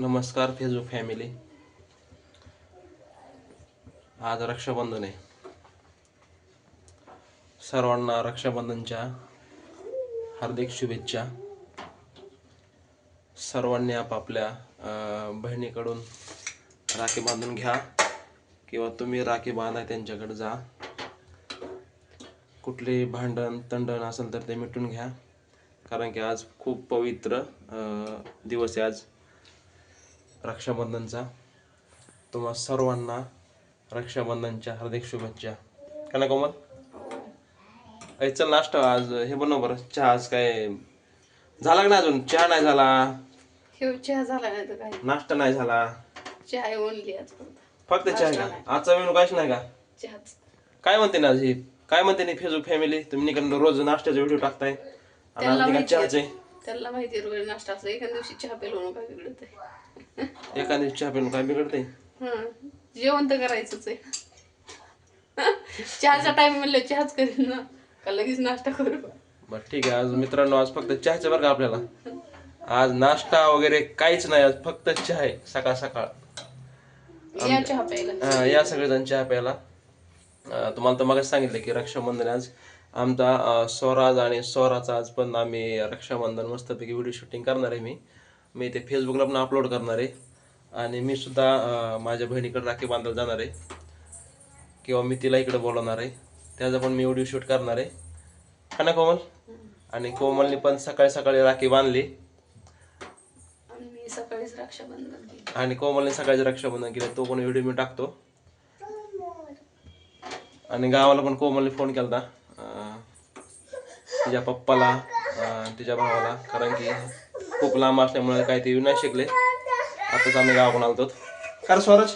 नमस्कार Facebook family. आज रक्षाबंधन आहे. सर्वांना रक्षाबंधनच्या हार्दिक शुभेच्छा. सर्वांनी आपापल्या बहिणीकडून राखी बांधून घ्या किंवा तुम्ही राखी बांधा त्यांच्याकडे जा. कुठले भांडण तंडण असेल तर ते मिटून घ्या. कारण की आज खूप पवित्र दिवस आहे. आज रक्षाबंधनचा. तुम्हा सर्वांना रक्षाबंधनच्या हार्दिक शुभेच्छा. का ना कोमल? ऐ चल नाश्ता आज हे बनव बरं. चहा आज काय? झाला का नाही अजून? चहा नाही झाला. चहा झाला नाही तर काय? नाश्ता नाही झाला. चहा आहे ओनली आज फक्त. चहा का. आजचा मेनू काहीच नाही का? चहाच. काय म्हणते ना आज? ही काय म्हणते ना फेसबुक फॅमिली तुम्ही निकडून रोज नाश्त्याचे व्हिडिओ टाकताय. आणि आज माहिती चहाचे. त्याला माहिती आहे रोज नाश्ता असं. एका दिवशी चहा पेलो बिघडत आहे एका दिवशी चहा पिऊन काय बिघडते हं. जेवण तर करायचंच आहे. चहाचा टाइम म्हणलं चहाच करीन ना. का लगेच नाश्ता करू? बरं ठीक आहे. आज मित्रांनो आज फक्त चहाचं बरं का आपल्याला? आज नाश्ता वगैरे काहीच नाही. आज फक्त चहा आहे सकाळ सकाळ. या चहा प्यायला. या सगळेजण चहा प्यायला. अं, तुम्हाला तर मगाच सांगितलं की रक्षाबंधन आज. आमचा अं, स्वराज आणि स्वराचा आज पण आम्ही रक्षाबंधन मस्तपैकी व्हिडिओ शूटिंग करणार आहे मी. मी ते फेसबुकला पण अपलोड करणार आहे. आणि मी सुद्धा माझ्या बहिणीकडे राखी बांधायला जाणार आहे. किंवा मी तिला इकडे बोलवणार आहे. त्याचा पण मी व्हिडिओ शूट करणार आहे. हा ना कोमल? आणि कोमलने पण सकाळी सकाळी राखी बांधली. आणि मी सकाळीच रक्षाबंधन केलं. आणि कोमलने सकाळचं रक्षाबंधन केलं. तो पण व्हिडिओ मी टाकतो. आणि गावाला पण कोमलने फोन केला होता तिच्या पप्पाला तिच्या भावाला. कारण की खूप लांब असल्यामुळे काही ते येऊ नाही शिकले. आताच आम्ही गावाकडून आलतो. कारण स्वराज?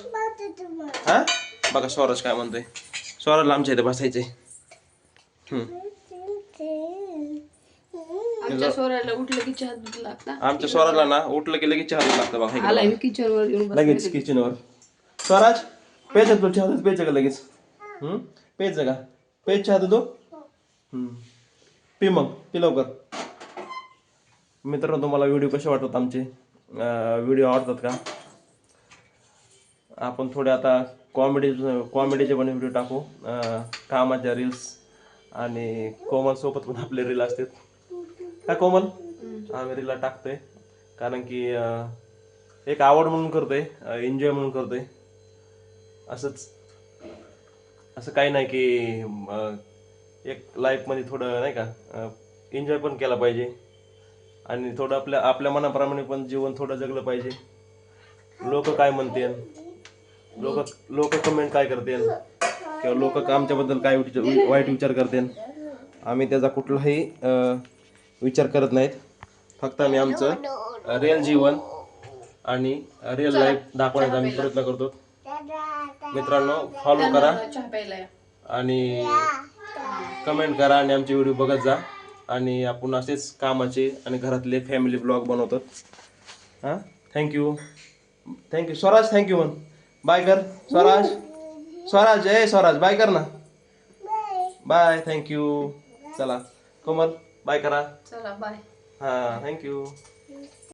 हा? बघा स्वराज काय म्हणतोय. स्वराजला आमच्या इथे बसायचंय. हम्म. आमच्या सोराला उठलं की चहा दूध लागता. आमच्या स्वराजला ना उठलं की लगेच चहा लागतं बघा. मी येऊन बसले. लगेच किचनवर स्वराज पेच तुला चहा पेच का लगेच? हम्म? पेच का? पेच चहा तो हम्म. पी मग पी लवकर. मित्रांनो तुम्हाला व्हिडिओ कसे वाटतात आमचे? व्हिडिओ आवडतात का? आपण थोडे आता कॉमेडी कॉमेडीचे पण व्हिडिओ टाकू. कामाच्या रील्स आणि कोमलसोबत पण आपले रील असतात. काय कोमल? आम्ही रीलला टाकतोय. कारण की एक आवड म्हणून करतोय एन्जॉय म्हणून करतोय. असंच. असं काही नाही की एक लाईफमध्ये थोडं नाही का एन्जॉय पण केला पाहिजे. आणि थोडं आपल्या आपल्या मनाप्रमाणे पण जीवन थोडं जगलं पाहिजे. लोक काय म्हणतील? लोक लोक कमेंट काय करतील? किंवा लोक आमच्याबद्दल काय वाईट विचार करतील? आम्ही त्याचा कुठलाही विचार करत नाहीत. फक्त आम्ही आमचं रिअल जीवन आणि रिअल लाईफ दाखवण्याचा आम्ही प्रयत्न करतो. मित्रांनो फॉलो करा. आणि कमेंट करा आणि आमचे व्हिडिओ बघत जा. आणि आपण असेच कामाचे आणि घरातले फॅमिली ब्लॉग बनवतो. हां? Thank you thank you Swaraj thank you म्हण बाय कर. स्वराज. स्वराज ए स्वराज बाय कर ना. बाय थँक्यू चला. कोमल बाय करा. चला बाय हां थँक्यू